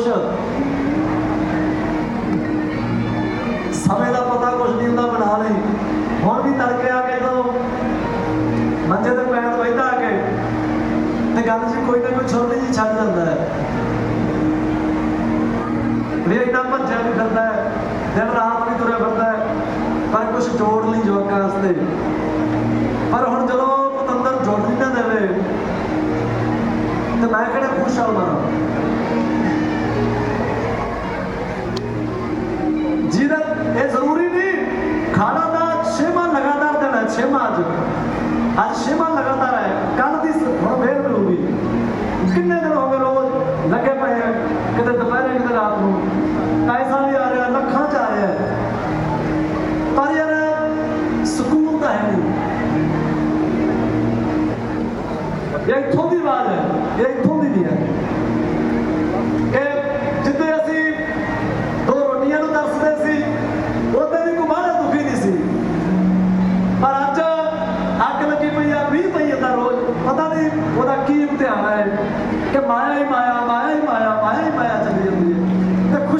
ਕੁਛ ਸਮੇਂ ਦਾ ਪਤਾ ਕੁਛ ਨਹੀਂ ਹੁੰਦਾ, ਬਣਾ ਲਈ। ਹੁਣ ਵੀ ਤੜਕੇ ਕੇ ਜਦੋਂ ਮੰਜੇ ਤੇ ਪੈਣ ਬੈਠਾ ਕੇ। ਤੇ ਗੱਲ ਜੀ ਕੋਈ ਨਾ ਕੋਈ ਛੋਟੀ ਜੀ ਛੱਡ ਦਿੰਦਾ ਹੈ। ਵੀ ਇਦਾਂ ਭੱਜਿਆ ਵੀ ਫਿਰਦਾ ਹੈ। ਦਿਨ ਰਾਤ ਵੀ ਤੁਰਿਆ ਫਿਰਦਾ ਹੈ। ਪਰ ਕੁਛ ਜੋੜ ਨਹੀਂ ਜਵਾਕਾਂ ਵਾਸਤੇ। ਪਰ ਹੁਣ ਜਦੋਂ ਪਤੰਦਰ ਜੋੜ ਨਹੀਂ ਦੇਵੇ, ਤੇ ਮੈਂ ਕਿਹੜਾ ਖੁਸ਼ ਹਾਂ ਮਾਰਾ ਅੱਜ ਸ਼ਿਮਾ ਲਗਾਤਾਰ ਹੈ। ਕੱਲ ਦੀ ਹੁਣ ਫੇਰ ਮਿਲੂਗੀ। ਕਿੰਨੇ ਦਿਨ ਹੋ ਗਏ ਰੋਜ਼ ਲੱਗੇ ਪਏ ਆ? ਕਿਤੇ ਦੁਪਹਿਰੇ, ਕਿਤੇ ਰਾਤ ਨੂੰ। ਪੈਸਾ ਵੀ ਆ ਰਿਹਾ, ਲੱਖਾਂ ਚ ਆ ਰਿਹਾ ਪਰ ਯਾਰ, ਸਕੂਨ ਤਾਂ ਹੈ ਨਹੀਂ। ਇਹ ਇੱਥੋਂ ਦੀ ਆਵਾਜ਼ ਹੈ। ਇਹ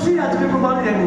অবশ্যই আজকে প্রমাণ দেন